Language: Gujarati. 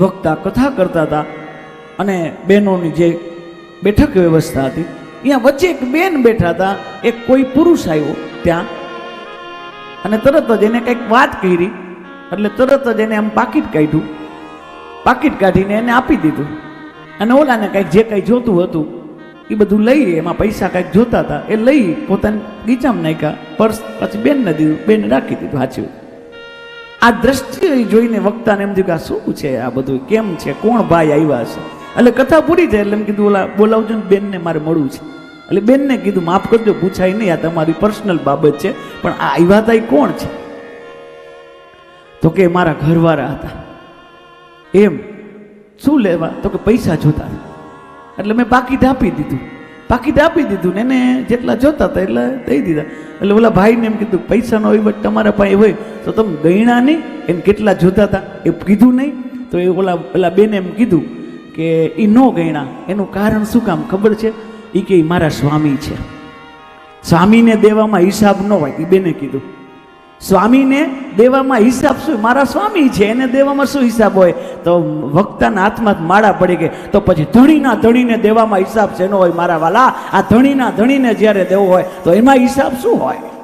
વક્તા કથા કરતા હતા અને બહેનોની જે બેઠક વ્યવસ્થા હતી, ત્યાં વચ્ચે એક બેન બેઠા હતા, એક કોઈ પુરુષ આવ્યો ત્યાં. અને તરત જ એને કંઈક વાત કરી, એટલે તરત જ એને આમ પાકીટ કાઢ્યું. પાકીટ કાઢીને એને આપી દીધું. અને ઓલાને કંઈક જે કંઈ જોતું હતું, એ બધું લઈ એમાં પૈસા કંઈક જોતા હતા, એ લઈ પોતાને ગીચામાં નાખ્યા. પર્સ પછી બેનને દીધું, બેન રાખી દીધું સાચું આ દ્રષ્ટિ જોઈને વક્તાને એમ થયું કે આ શું છે આ બધું? કેમ છે? કોણ ભાઈ આવ્યા છે? એટલે કથા પૂરી થઈ એટલે એમ કીધું, ઓલા, બોલાવજો ને બેનને મારે મળવું છે. એટલે બેનને કીધું, માફ કરજો, પૂછાય નહીં, આ તમારી પર્સનલ બાબત છે, પણ આ આવ્યા હતા કોણ છે? તો કે, મારા ઘરવાળા હતા. એમ, શું લેવા? તો કે, પૈસા જોતા એટલે મેં બાકી આપી દીધું. પાકીટ આપી દીધું ને એને જેટલા જોતા હતા એટલે દઈ દીધા. એટલે ઓલા ભાઈને એમ કીધું પૈસાનો વહીવટ તમારા પાસે હોય તો તમે ગયણા નહીં. એને કેટલા જોતા હતા એ કીધું નહીં. તો એ ઓલા ઓલા બેને એમ કીધું કે એ ન ગયણા. એનું કારણ શું કામ ખબર છે? એ કે મારા સ્વામી છે. સ્વામીને દેવામાં હિસાબ ન હોય એ બેને કીધું. સ્વામીને દેવામાં હિસાબ શું? મારા સ્વામી છે, એને દેવામાં શું હિસાબ હોય? તો વક્તાના હાથમાં માળા પડી ગઈ. તો પછી ધણીના ધણીને દેવામાં હિસાબ શેનો હોય? મારા વાલા, આ ધણીના ધણીને જ્યારે દેવો હોય, તો એમાં હિસાબ શું હોય?